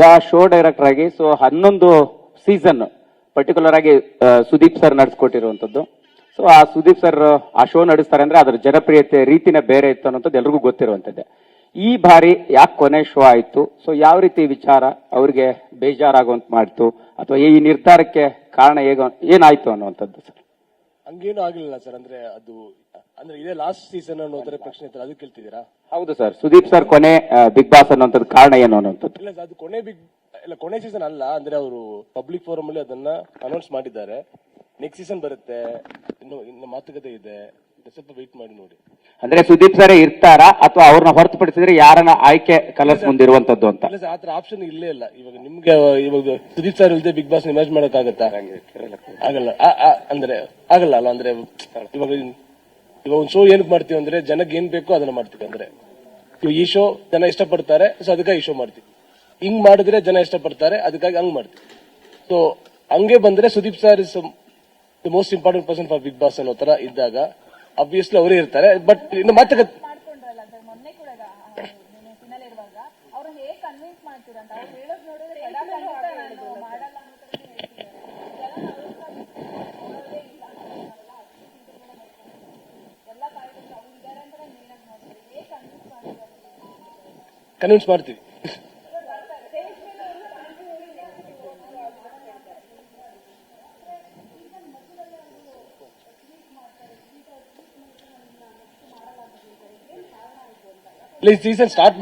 ಈಗ show director ಆಗಿ so ಹನ್ನೊಂದು ಸೀಸನ್ ಪರ್ಟಿಕ್ಯುಲರ್ ಆಗಿ ಸುದೀಪ್ ಸರ್ ನಡೆಸ್ಕೊಟ್ಟಿರುವಂತದ್ದು ಸೊ ಆ ಸುದೀಪ್ ಸರ್ ಆ ಶೋ ನಡೆಸ್ತಾರೆ ಅಂದ್ರೆ ಅದರ ಜನಪ್ರಿಯತೆ ರೀತಿನೇ ಬೇರೆ ಇತ್ತು ಅನ್ನೋಂಥದ್ದು ಎಲ್ರಿಗೂ ಗೊತ್ತಿರುವಂತದ್ದೇ ಈ ಬಾರಿ ಯಾಕೆ ಕೊನೆ ಶೋ ಆಯಿತು? ಸೊ ಯಾವ ರೀತಿ ವಿಚಾರ ಅವ್ರಿಗೆ ಬೇಜಾರಾಗುವಂತ ಮಾಡ್ತು? ಅಥವಾ ಈ ನಿರ್ಧಾರಕ್ಕೆ ಕಾರಣ ಹೇಗ ಏನಾಯ್ತು ಅನ್ನುವಂಥದ್ದು ಸರ್ ಹಂಗೇನು ಆಗಲಿಲ್ಲ ಸರ್ ಅಂದ್ರೆ ಅದು ಅಂದ್ರೆ ಇದೇ ಲಾಸ್ಟ್ ಸೀಸನ್ ಅನ್ನೋದ್ರೆ ಪ್ರಶ್ನೆ ಇತ್ತು ಅದು ಕೇಳ್ತಿದ್ದೀರಾ? ಹೌದು ಸರ್ ಸುದೀಪ್ ಸರ್ ಕೊನೆ ಬಿಗ್ ಬಾಸ್ ಅನ್ನುವಂಥದ್ದು ಕಾರಣ ಏನು ಅನ್ನುವಂಥದ್ದು? ಇಲ್ಲ ಅದು ಕೊನೆ ಬಿಗ್ ಇಲ್ಲ ಕೊನೆ ಸೀಸನ್ ಅಲ್ಲ ಅಂದ್ರೆ ಅವರು ಪಬ್ಲಿಕ್ ಫೋರಂ ಅಲ್ಲಿ ಅದನ್ನ ಅನೌನ್ಸ್ ಮಾಡಿದ್ದಾರೆ. ನೆಕ್ಸ್ಟ್ ಸೀಸನ್ ಬರುತ್ತೆ ಇನ್ನು ಇನ್ನು ಮಾತುಕತೆ ಇದೆ ಸ್ವಲ್ಪ ವೆಯ್ಟ್ ಮಾಡಿ ನೋಡಿ. ಅಂದ್ರೆ ಸುದೀಪ್ ಸರ್ ಇರ್ತಾರಾ ಅಥವಾ ಅವ್ರನ್ನ ಹೊರತುಪಡಿಸಿದ್ರೆ ಯಾರನ್ನ ಆಯ್ಕೆ ಕಲರ್ಸ್ ಮುಂದಿರುವಂತದ್ದು ಅಂತ? ಇಲ್ಲ ಸರ್ ಆತರ ಆಪ್ಷನ್ ಇಲ್ಲೇ ಇಲ್ಲ. ಇವಾಗ ನಿಮ್ಗೆ ಇವಾಗ ಸುದೀಪ್ ಸರ್ ಇಲ್ಲದೆ ಬಿಗ್ ಬಾಸ್ ಇಮ್ಯಾಜ್ ಮಾಡಕ್ ಆಗತ್ತಾ ಆಗಲ್ಲ ಆ- ಆ- ಅಂದ್ರೆ ಆಗಲ್ಲ ಅಲ್ಲ ಅಂದ್ರೆ ಇವಾಗ ಇವಾಗ ಒಂದು ಶೋ ಏನಕ್ಕೆ ಮಾಡ್ತೀವಿ ಅಂದ್ರೆ ಜನಕ್ಕೆ ಏನ್ ಬೇಕೋ ಅದನ್ನ ಮಾಡ್ತೀವಿ ಅಂದ್ರೆ ಇವಾಗ ಈ ಶೋ ಜನ ಇಷ್ಟಪಡ್ತಾರೆ ಸೊ ಅದಕ್ಕಾಗಿ ಈ ಶೋ ಮಾಡ್ತೀವಿ. ಹಿಂಗ್ ಮಾಡಿದ್ರೆ ಜನ ಇಷ್ಟಪಡ್ತಾರೆ, ಅದಕ್ಕಾಗಿ ಹಂಗ್ ಮಾಡ್ತೀವಿ. ಸೊ ಹಂಗೆ ಬಂದ್ರೆ Sudeep sir is the most important person for Bigg Boss ಅನ್ನೋ ತರ ಇದ್ದಾಗ ಅಬ್ವಿಯಸ್ಲಿ ಅವರೇ ಇರ್ತಾರೆ ಬಟ್ ಇನ್ನು ಮತ್ತೆ ಖಂಡಿತ ನಾನು ಮಾಡಲ್ಲ ಅನ್ನೋ ಥರನೇ ಹೇಳ್ತಿದ್ದಾರೆ ಜನ ಅವ್ರನ್ನ ನೋಡೋದೇ ಇಲ್ಲ ಎಲ್ಲ ಕಾರ್ಯಕ್ರಮ ಅವ್ರು ಇದ್ದಾರೆ ಅಂತ ಮೇಲಾಗಿ ನೋಡ್ತಾರೆ ಹೇಗ್ ಕನ್ವಿನ್ಸ್ ಮಾಡ್ತಾರೆ ಕನ್ವಿನ್ಸ್ ಮಾಡ್ತೀವಿ ಇಲ್ಲ ಈ ಸೀಸನ್ ಸ್ಟಾರ್ಟ್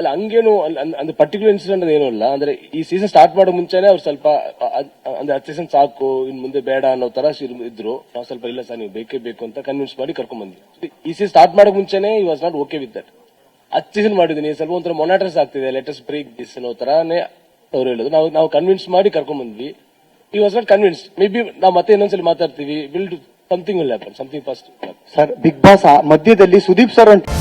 ಅಲ್ಲ, ಹಂಗೇನು ಅಂದ್ರೆ ಪರ್ಟಿಕ್ಯುಲರ್ ಇನ್ಸಿಡೆಂಟ್ ಏನು ಇಲ್ಲ. ಅಂದ್ರೆ ಈ ಸೀಸನ್ ಸ್ಟಾರ್ಟ್ ಮಾಡೋ ಮುಂಚೆನೆ ಅವ್ರು ಸ್ವಲ್ಪ ಅಂದ್ರೆ ಹತ್ತು ಸೀಸನ್ ಸಾಕು, ಇನ್ ಮುಂದೆ ಬೇಡ ಅನ್ನೋ ತರ ಇದ್ರು. ನಾವು ಸ್ವಲ್ಪ ಇಲ್ಲ ಸರ್, ನೀವು ಬೇಕೇ ಬೇಕು ಅಂತ ಕನ್ವಿನ್ಸ್ ಮಾಡಿ ಕರ್ಕೊಂಡ್ ಬಂದ್ವಿ. ಈ ಸೀಸನ್ ಸ್ಟಾರ್ಟ್ ಮಾಡೋ ಮುಂಚೆನೆ he was not okay with that ಹತ್ತು ಸೀಸನ್ ಮಾಡಿದೀನಿ ಸ್ವಲ್ಪ ಒಂಥರ ಮೊನಾಟರ್ಸ್ ಆಗ್ತಿದೆ ಲೇಟೆಸ್ಟ್ ಬ್ರೇಕ್ ದಿಸ್ ಅನ್ನೋ ತರನೇ ಅವ್ರು ಹೇಳೋದು ನಾವು ನಾವು ಕನ್ವಿನ್ಸ್ ಮಾಡಿ ಕರ್ಕೊಂಡ್ ಬಂದ್ವಿ. He was not convince maybe ನಾವು ಮತ್ತೆ ಇನ್ನೊಂದ್ಸಲಿ ಮಾತಾಡ್ತೀವಿ. Will something will happen something first sir Bigg Boss ಮಧ್ಯದಲ್ಲಿ ಸುದೀಪ್ ಸರ್ ಅಂತ